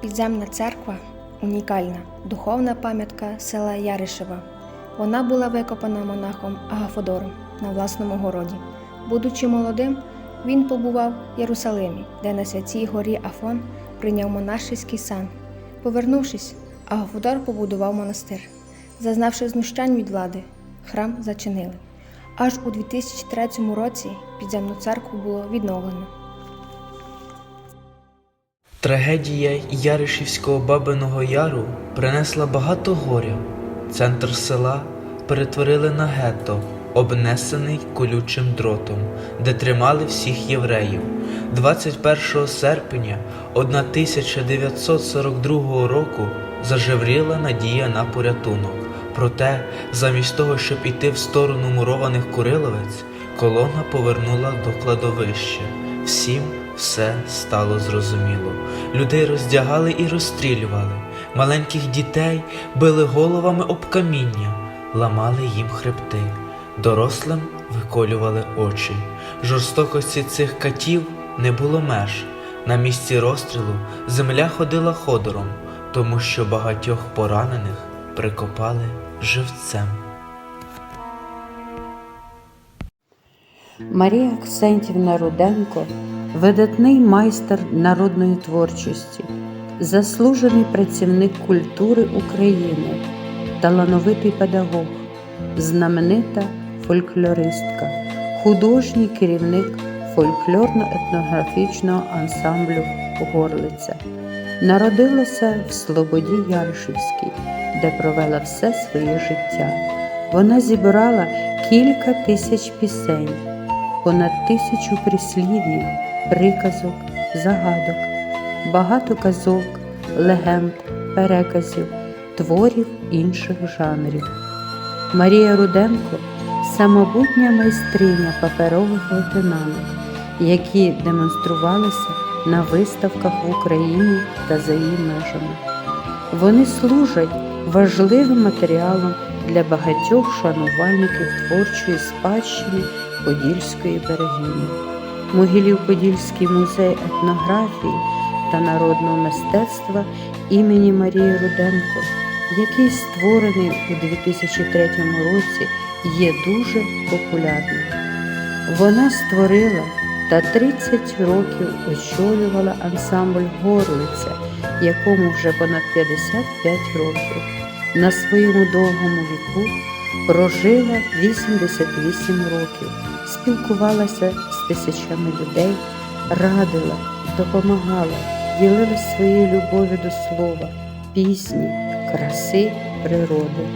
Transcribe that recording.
Підземна церква унікальна духовна пам'ятка села Яришева. Вона була викопана монахом Агафодором на власному городі. Будучи молодим, він побував в Єрусалимі, де на святій горі Афон прийняв монашеський сан. Повернувшись, Агафодор побудував монастир. Зазнавши знущань від влади, храм зачинили. Аж у 2003 році підземну церкву було відновлено. Трагедія Яришівського Бабиного Яру принесла багато горя. Центр села перетворили на гетто, обнесений колючим дротом, де тримали всіх євреїв. 21 серпня 1942 року зажевріла надія на порятунок. Проте, замість того, щоб іти в сторону мурованих Куриловець, колона повернула до кладовища. Всім все стало зрозуміло. Людей роздягали і розстрілювали. Маленьких дітей били головами об каміння, ламали їм хребти. Дорослим виколювали очі. Жорстокості цих катів не було меж. На місці розстрілу земля ходила ходором, тому що багатьох поранених прикопали живцем. Марія Аксентівна Руденко видатний майстер народної творчості, заслужений працівник культури України, талановитий педагог, знаменита фольклористка, художній керівник фольклорно-етнографічного ансамблю Горлиця. Народилася в Слободі Яришівській, де провела все своє життя. Вона зібрала кілька тисяч пісень понад тисячу прислів'їв, приказок, загадок, багато казок, легенд, переказів, творів інших жанрів. Марія Руденко самобутня майстриня паперових лейтенантів, які демонструвалися на виставках в Україні та за її межами. Вони служать важливим матеріалом для багатьох шанувальників творчої спадщини Подільської берегині. Могилів-Подільський музей етнографії та народного мистецтва імені Марії Руденко, який створений у 2003 році, є дуже популярним. Вона створила та 30 років очолювала ансамбль Горлиця, якому вже понад 55 років. На своєму довгому віку прожила 88 років, спілкувалася з тисячами людей, радила, допомагала, ділилась своєю любов'ю до слова, пісні, краси, природи.